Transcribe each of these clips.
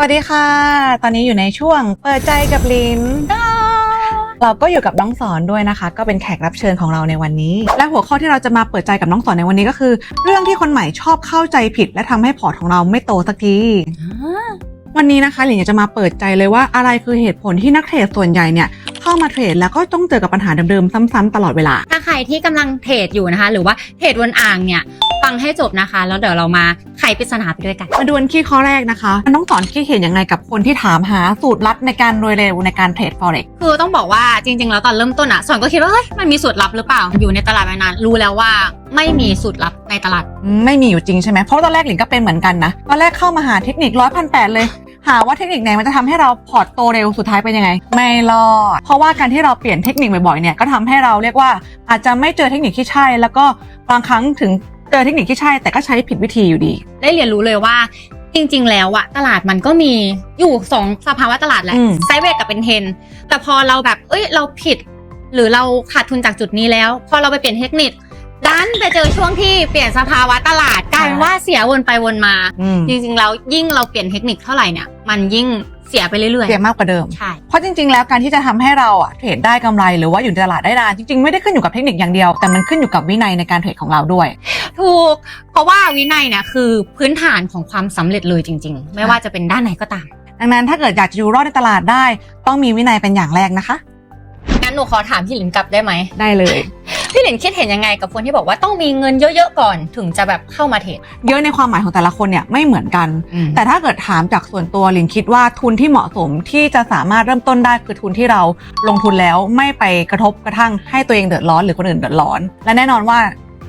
วัสดีค่ะ ตอนนี้อยู่ในช่วงเปิดใจกับลิ้น เราก็อยู่กับน้องสอนด้วยนะคะ ก็เป็นแขกรับเชิญของเราในวันนี้ และหัวข้อที่เราจะมาเปิดใจกับน้องสอนในวันนี้ก็คือ เรื่องที่คนใหม่ชอบเข้าใจผิด และทำให้พอร์ตของเราไม่โตสักทีวันนี้นะคะหลินอยากจะมาเปิดใจเลยว่าอะไรคือเหตุผลที่นักเทรดส่วนใหญ่เนี่ยเข้ามาเทรดแล้วก็ต้องเจอกับปัญหาเดิมๆ ซ้ำๆตลอดเวลา ถ้าใครที่กำลังเทรดอยู่นะคะ หรือว่าเทรดวนอ่างเนี่ย ฟังให้จบนะคะ แล้วเดี๋ยวเรามาไขปริศนาไปด้วยกัน มาดูกันที่ข้อแรกนะคะน้องสอนคิดเห็นยังไงกับคนที่ถามหาสูตรลัดในการรวยเร็วในการเทรด forex คือต้องบอกว่าจริง ๆ แล้วตอนเริ่มต้นอะสอนก็คิดว่าเฮ้ยมันมีสูตรลับหรือเปล่าอยู่ในตลาดมานานรู้แล้วว่าไม่มีสูตรลับในตลาด ไม่มีอยู่จริงใช่ไหมเพราะตอนแรกหลินก็เป็นเหมือนกันนะตอนแรกเข้ามาหาเทคนิคร้อยพันแปดเลยหาว่าเทคนิคไหนมันจะทำให้เราพอร์ตโตเร็วสุดท้ายเป็นยังไง ไม่รอด เพราะว่าการที่เราเปลี่ยนเทคนิคบ่อยๆเนี่ยก็ทำให้เราเรียกว่าอาจจะไม่เจอเทคนิคที่ใช่ แล้วก็บางครั้งถึง เจอเทคนิคที่ใช่แต่ก็ใช้ผิดวิธีอยู่ดี ได้เรียนรู้เลยว่าจริง ๆ แล้วอะตลาดมันก็มีอยู่สองสภาวะตลาดแหละอืม ไซด์เวทกับเป็นเทรนแต่พอเราแบบ เอ้ยเราผิด หรือเราขาดทุนจากจุดนี้แล้ว พอเราไปเปลี่ยนเทคนิคดันไปเจอช่วงที่เปลี่ยนสภาวะตลาดกลายเป็นว่าเสียวนไปวนมา อืมจริงๆแล้วยิ่งเราเปลี่ยนเทคนิคเท่าไหร่เนี่ย มันยิ่งเสียไปเรื่อยเสียมากกว่าเดิม ๆใช่ เพราะจริง ๆ แล้วการที่จะทำให้เราอะเทรดได้กำไรหรือว่าอยู่ในตลาดได้นานจริง ๆ ไม่ได้ขึ้นอยู่กับเทคนิคอย่างเดียว แต่มันขึ้นอยู่กับวินัยในการเทรดของเราด้วย ถูก เพราะว่าวินัยเนี่ยคือพื้นฐานของความสำเร็จเลยจริง ๆ ไม่ว่าจะเป็นด้านไหนก็ตาม ดังนั้นถ้าเกิดอยากจะอยู่รอดในตลาดได้ ต้องมีวินัยเป็นอย่างแรกนะคะ งั้นหนูขอถามพี่หลินกลับได้ไหม ได้เลย พี่หลินคิดเห็นยังไงกับคนที่บอกว่าต้องมีเงินเยอะๆก่อนถึงจะแบบเข้ามาเทรดเยอะในความหมายของแต่ละคนเนี่ยไม่เหมือนกัน แต่แต่ถ้าเกิดถามจากส่วนตัวลินคิดว่าทุนที่เหมาะสมที่จะสามารถเริ่มต้นได้คือทุนที่เราลงทุนแล้วไม่ไปกระทบกระทั่งให้ตัวเองเดือดร้อนหรือคนอื่นเดือดร้อน และแน่นอนว่า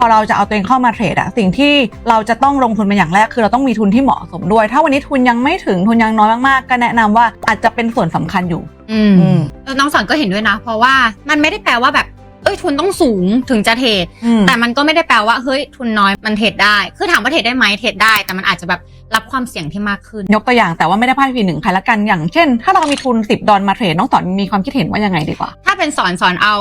พอเราจะเอาตัวเองเข้ามาเทรดอะสิ่งที่เราจะต้องลงทุนเป็นอย่างแรกคือเราต้องมีทุนที่เหมาะสมด้วย ถ้าวันนี้ทุนยังไม่ถึงทุนยังน้อยมากๆ ก็แนะนำว่าอาจจะเป็นส่วนสำคัญอยู่อืมอืมแล้วน้องสอนก็เห็นด้วยนะ เพราะว่ามันไม่ได้แปลว่าแบบเอ้ยทุนต้องสูงถึงจะเทรดอืมแต่มันก็ไม่ได้แปลว่าเฮ้ยทุนน้อยมันเทรดได้ คือถามว่าเทรดได้ไหมเทรดได้แต่มันอาจจะแบบรับความเสี่ยงที่มากขึ้น ยกตัวอย่างแต่ว่าไม่ได้พลาดพีหนึ่งใครละกันอย่างเช่น ถ้าเรามีทุน 10 ดอลมาเทรดน้องสอนมีความคิดเห็นว่ายังไงดีกว่า ถ้าเป็นสอนสอนเอา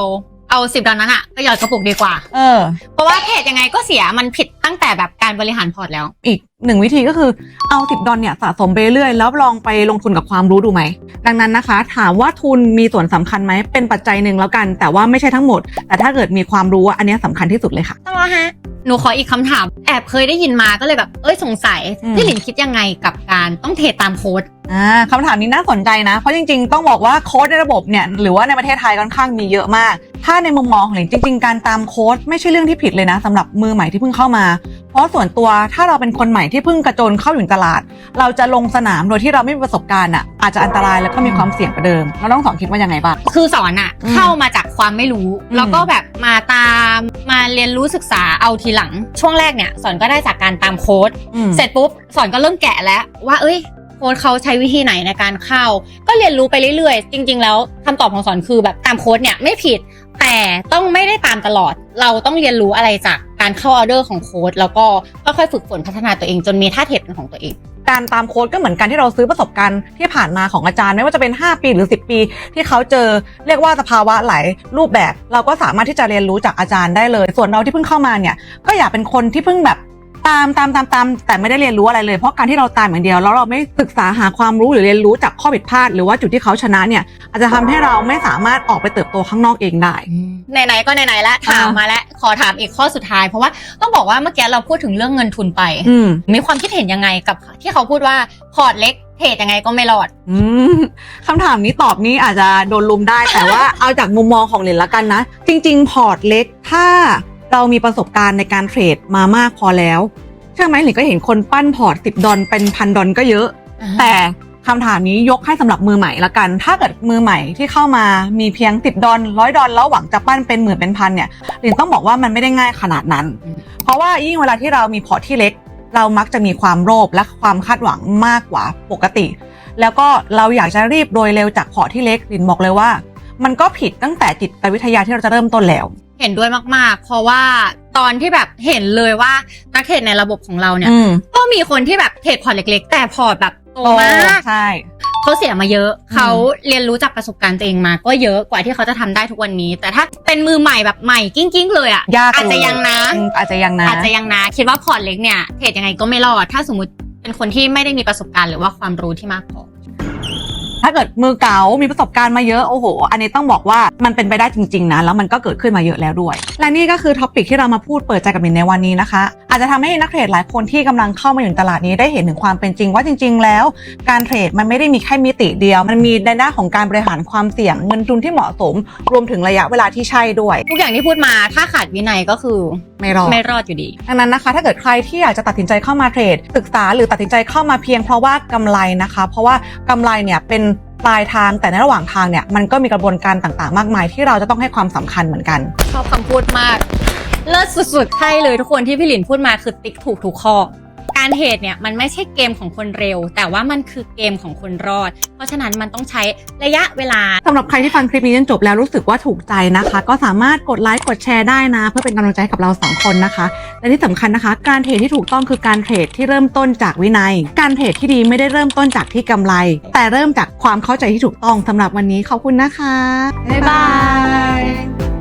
เอาสิบดอลนั้นอะไปหยอดกระปุกดีกว่า เออ เพราะว่าเทรดยังไงก็เสียมันผิดตั้งแต่แบบการบริหารพอร์ตแล้ว อีก หนึ่งวิธีก็คือเอา10ดอลเนี่ยสะสมไปเรื่อยแล้วลองไปลงทุนกับความรู้ดูไหม ดังนั้นนะคะ ถามว่าทุนมีส่วนสำคัญไหมเป็นปัจจัยหนึ่งแล้วกัน แต่ว่าไม่ใช่ทั้งหมด แต่ถ้าเกิดมีความรู้อะอันเนี้ยสำคัญที่สุดเลยค่ะต้องรอฮะหนูขออีกคำถาม แอบเคยได้ยินมาก็เลยแบบเอ้ยสงสัยอืมพี่หลินคิดยังไงกับการต้องเทรดตามโค้ดอ่าคำถามนี้น่าสนใจนะ เพราะจริงๆ ต้องบอกว่าโค้ดในระบบเนี่ยหรือว่าในประเทศไทยค่อนข้างมีเยอะมาก ถ้าในมุมมองของหลินจริง ๆ การตามโค้ดไม่ใช่เรื่องที่ผิดเลยนะสำหรับมือใหม่ที่เพิ่งเข้ามาเพ ราะส่วนตัวถ้าเราเป็นคนใหม่ที่เพิ่งกระโจนเข้าอยู่ในตลาด เราจะลงสนามโดยที่เราไม่มีประสบการณ์อะอาจจะอันตรายแล้วก็มีความเสี่ยงกว่าเดิมแล้วน้องสองคิดว่ายังไงบ้าง คือสอนอะอืมเข้ามาจากความไม่รู้ อืม แล้วก็แบบมาตามมาเรียนรู้ศึกษาเอาทีหลัง ช่วงแรกเนี่ยสอนก็ได้จากการตามโค้ดอืม เสร็จปุ๊บสอนก็เริ่มแกะแล้วว่าเอ้ยโค้ดเขาใช้วิธีไหนในการเข้า ก็เรียนรู้ไปเรื่อยๆ จริง ๆ แล้วคำตอบของสอนคือแบบตามโค้ดเนี่ยไม่ผิด แต่ต้องไม่ได้ตามตลอด เราต้องเรียนรู้อะไรจาก การเข้าออเดอร์ของโค้ดแล้วก็ค่อยๆฝึกฝนพัฒนาตัวเองจนมีท่าเทรดเป็นของตัวเอง การตามโค้ดก็เหมือนกันที่เราซื้อประสบการณ์ที่ผ่านมาของอาจารย์ ไม่ว่าจะเป็น 5 ปีหรือ 10 ปี ที่เขาเจอเรียกว่าสภาวะหลายรูปแบบ เราก็สามารถที่จะเรียนรู้จากอาจารย์ได้เลย ส่วนเราที่เพิ่งเข้ามาเนี่ยก็อยากเป็นคนที่เพิ่งแบบ ตามตามตามตามแต่ไม่ได้เรียนรู้อะไรเลย เพราะการที่เราตามอย่างเดียวแล้วเราไม่ศึกษาหาความรู้หรือเรียนรู้จากข้อผิดพลาด หรือว่าจุดที่เขาชนะเนี่ยอาจจะทำให้เราไม่สามารถออกไปเติบโตข้างนอกเองได้ ไหนๆก็ไหนๆแล้วถามอ่ามมาแล้วขอถามอีกข้อสุดท้าย เพราะว่าต้องบอกว่าเมื่อกี้เราพูดถึงเรื่องเงินทุนไป อืมมีความคิดเห็นยังไงกับที่เขาพูดว่าพอร์ตเล็กเทรดยังไงก็ไม่รอด อืมคำถามนี้ตอบนี้อาจจะโดนลุมได้แต่ว่า เอาจากมุมมองของเหรียญละกันนะ จริง ๆ พอร์ตเล็กถ้า เรามีประสบการณ์ในการเทรดมามากพอแล้ว ใช่ไหมหลินก็เห็นคนปั้นพอร์ต10ดอลเป็นพันดอลก็เยอะ แต่คำถามนี้ยกให้สำหรับมือใหม่ละกัน ถ้าเกิดมือใหม่ที่เข้ามามีเพียง10ดอลร้อยดอลแล้วหวังจะปั้นเป็นหมื่นเป็นพันเนี่ยหลินต้องบอกว่ามันไม่ได้ง่ายขนาดนั้นอืมเพราะว่ายิ่งเวลาที่เรามีพอร์ตที่เล็ก เรามักจะมีความโลภและความคาดหวังมากกว่าปกติ แล้วก็เราอยากจะรีบโดยเร็วจากพอร์ตที่เล็กหลินบอกเลยว่า มันก็ผิดตั้งแต่จิตวิทยาที่เราจะเริ่มต้นแล้ว เห็นด้วยมากๆ เพราะว่าตอนที่แบบเห็นเลยว่านักเทรดในระบบของเราเนี่ยอืมก็มีคนที่แบบเทรดพอร์ตเล็ก ๆ แต่พอร์ตแบบโตมาก ใช่ เขาเสียมาเยอะ อืม เขาเรียนรู้จากประสบการณ์ตัวเองมา ก็เยอะกว่าที่เขาจะทำได้ทุกวันนี้ แต่ถ้าเป็นมือใหม่แบบใหม่กิ้งๆเลยอะ ยากอาจจะยังนะ อืมอาจจะยังนะ อาจจะยังนะ คิดว่าพอร์ตเล็กเนี่ยเทรดยังไงก็ไม่รอด ถ้าสมมติเป็นคนที่ไม่ได้มีประสบการณ์หรือว่าความรู้ที่มากพอ ถ้าเกิดมือเก๋ามีประสบการณ์มาเยอะโอ้โห อันนี้ต้องบอกว่ามันเป็นไปได้จริงๆนะแล้วมันก็เกิดขึ้นมาเยอะแล้วด้วย และนี่ก็คือท็อปิกที่เรามาพูดเปิดใจกับมินในวันนี้นะคะ อาจจะทำให้นักเทรดหลายคนที่กำลังเข้ามาอยู่ในตลาดนี้ได้เห็นถึงความเป็นจริง ว่าจริง ๆ แล้ว การเทรดมันไม่ได้มีแค่มิติเดียว มันมีในด้านของการบริหารความเสี่ยงเงินทุนที่เหมาะสม รวมถึงระยะเวลาที่ใช่ด้วย ทุกอย่างที่พูดมาถ้าขาดวินัยก็คือไม่รอดไม่รอดอยู่ดีดังนั้นนะคะ ถ้าเกิดใครที่อยากจะตัดสินใจเข้ามาเทรดศึกษาหรือตัดสินใจเข้ามาเพียงเพราะว่ากำไรนะคะ เพราะว่ากำไรเนี่ยเป็น ปลายทาง แต่ในระหว่างทางเนี่ยมันก็มีกระบวนการต่างๆ มากมาย ที่เราจะต้องให้ความสำคัญเหมือนกัน ชอบคำพูดมาก เลิศสุดๆใช่เลยทุกคนที่พี่หลินพูดมาคือติ๊กถูกทุกข้อ การเทรดเนี่ยมันไม่ใช่เกมของคนเร็ว แต่ว่ามันคือเกมของคนรอด เพราะฉะนั้นมันต้องใช้ระยะเวลาสำหรับใครที่ฟังคลิปนี้จนจบแล้วรู้สึกว่าถูกใจนะคะ ก็สามารถกดไลค์กดแชร์ได้นะ เพื่อเป็นกำลังใจกับเราสองคนนะคะ และที่สำคัญนะคะ การเทรดที่ถูกต้องคือการเทรดที่เริ่มต้นจากวินัย การเทรดที่ดีไม่ได้เริ่มต้นจากที่กำไร แต่เริ่มจากความเข้าใจที่ถูกต้องสำหรับวันนี้ขอบคุณนะคะบ๊ายบาย